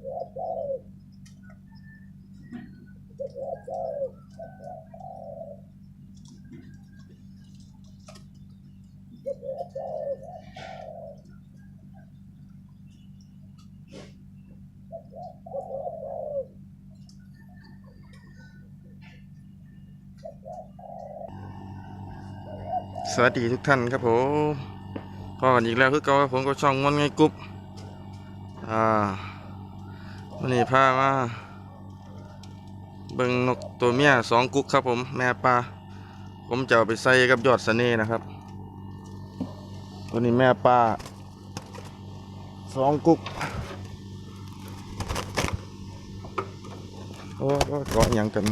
สวัสดีทุกท่านครับผมพอกันอีกแล้วคือเก่าผมก็ช่องงอนไงกรุ๊ปอ่า วันนี้พามาเบิ่งนกตัวเมียสองกุ๊กครับผม แม่ปลาผมจะเอาไปใส่กับยอดสะเน่นะครับ ตัวนี้แม่ปลาสองกุ๊กโอ้โอ้เกาะหยังกัน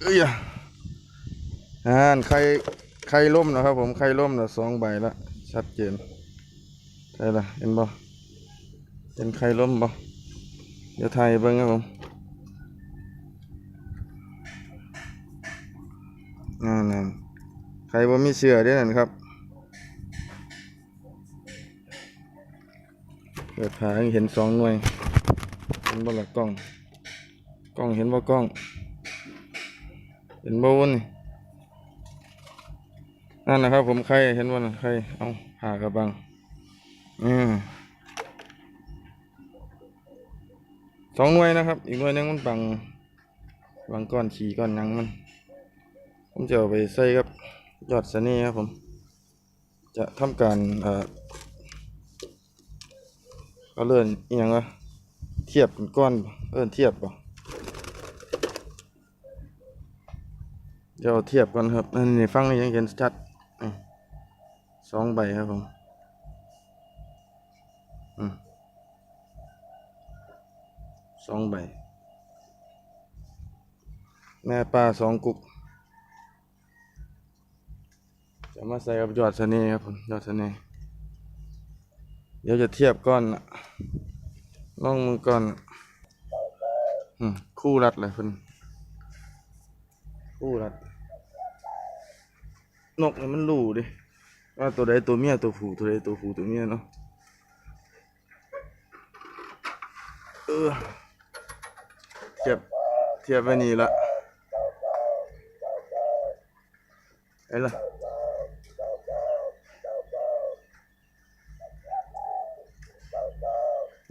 เอ้ยอ่านไข่ไข่ล่มนะครับผมไข่ล่มนะสองใบละชัดเจนใช่ละเห็นบ่เห็นไข่ล่มบ่ เดี๋ยวถ่ายให้เบิ่งครับผมนั่นนั่นไข่บ่มีเสือเด้นั่นครับเปิดผาเห็นสองหน่วยเห็นบ่ละกกล้อง กล้องเห็นบ่กล้อง เห็นบ่วนี่นั่นนะครับผมใครเห็นว่าใครเอาผ่ากระบังอืม สองหน่วยนะครับ อีกหน่วยนึงมันบังบังก้อนขี่ก้อนยังมัน ผมจะเอาไปใส่กับยอดสะเน่ครับผม จะทำการเอ่อก็เลื่อนอีหยังวะเทียบเป็นก้อนบ่เอิ้นเทียบป่ะเดี๋ยวเอาเทียบก่อนครับนั่นนี่ฟังนี่ยังเห็นชัดสองใบครับผม อืม สองใบ แม่ปลาสองกุก จะมาใส่กับยอดสะเน่ครับผมยอดสะเน่เดี๋ยวจะเทียบก้อนล่องมือก้อนคู่รัดเลยเพิ่นคู่รัด นกเนี่ยมันรู้ดิว่าตัวใดตัวเมียตัวผู้ตัวใดตัวผู้ตัวเมียเนาะเออ เทียบไปนี่ละไอ้ละ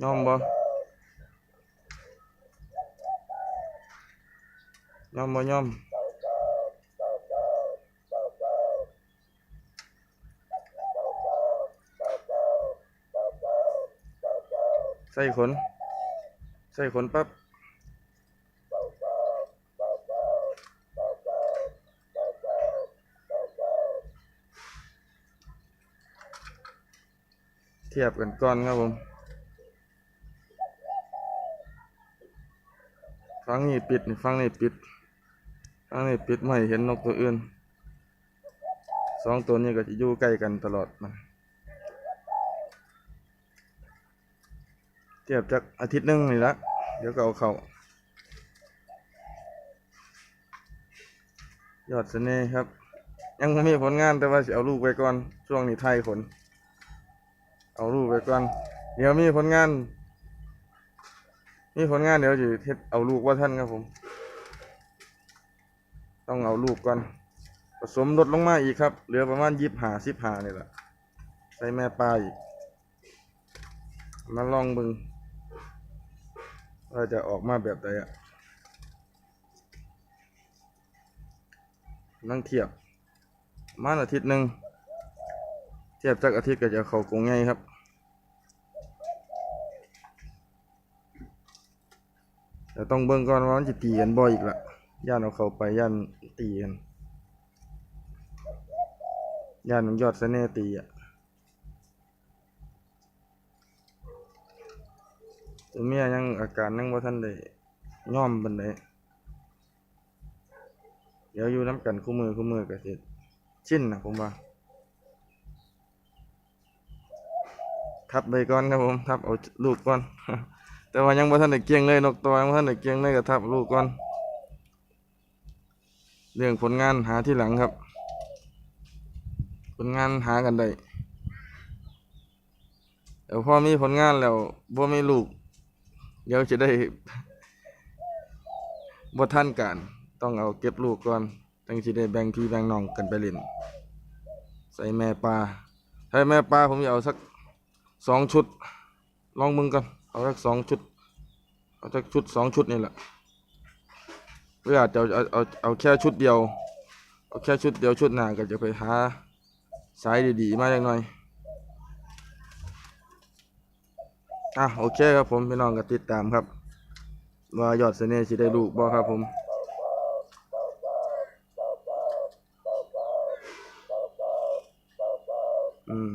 ยอมบ่ยอมบ่ยอมใส่ขน ใส่ขนปั๊บ ทียบกันก่อนครับผมฟังนี่ปิดนี่ฟังนี่ปิดฟังนี่ปิดไม่เห็นนกตัวอื่นสองตัวนี้ก็จะอยู่ใกล้กันตลอดมันเทียบจากอาทิตย์หนึงนี่ละเดี๋ยวก็เอาเขายอดเสน่ห์ครับ ยังไม่มีผลงานแต่ว่าจะเอาลูกไปก่อน ช่วงนี้ไทยขน เอาลูกไปก่อนเดี๋ยวมีผลงาน มีผลงานเดี๋ยวจะเฮ็ดเอาลูกว่าท่านครับผม ต้องเอาลูกก่อน ผสมลดลงมาอีกครับ เหลือประมาณยี่สิบห้าสิบห้านี่แหละใส่แม่ปลาอีก มาลองบึงว่าจะออกมาแบบใดอะนั่งเทียบมาอาทิตย์หนึ่ง ทียบจากอาทิตย์ก็จะเข้ากรงไงครับแต่ต้องเบิ่งก่อนว่ามันจะตีกันบ่อยอีกละย่านเอาเข้าไปย่านตีกันย่านยอดเสน่ห์ตีอะตัวเมียยังอาการยังบ่ทันได้ย่อมปานใดเดี๋ยวอยู่น้ำกันคู่มือคู่มือก็สิชินนะผมว่า ทับไปก่อนครับผมทับเอาลูกก่อน แต่ว่ายังบ่ทันได้เกียงเลยนกตัวยังบ่ทันได้เกียงเลยก็ทับลูกก่อน เรื่องผลงานหาที่หลังครับ ผลงานหากันได้เดี๋ยวพอมีผลงานแล้วบ่มีลูก เดี๋ยวจะได้บ่ทันการต้องเอาเก็บลูกก่อนจังสิได้แบ่งพี่แบ่งน้องกันไปเล่น ใส่แม่ปลาถ้าแม่ปลาผมจะเอาสัก สองชุด ลองมึงกันเอาสักสองชุด เอาสักชุดสองชุดนี่แหละหรืออาจจะเอาเอาเอาแค่ชุดเดียว เอาแค่ชุดเดียวชุดหนาก็จะไปหาสายดีๆ มาอย่างหน่อยอะโอเคครับผมพี่น้องก็ติดตามครับ ว่ายอดเสน่ห์สิได้ลูกบ่ครับผมอืม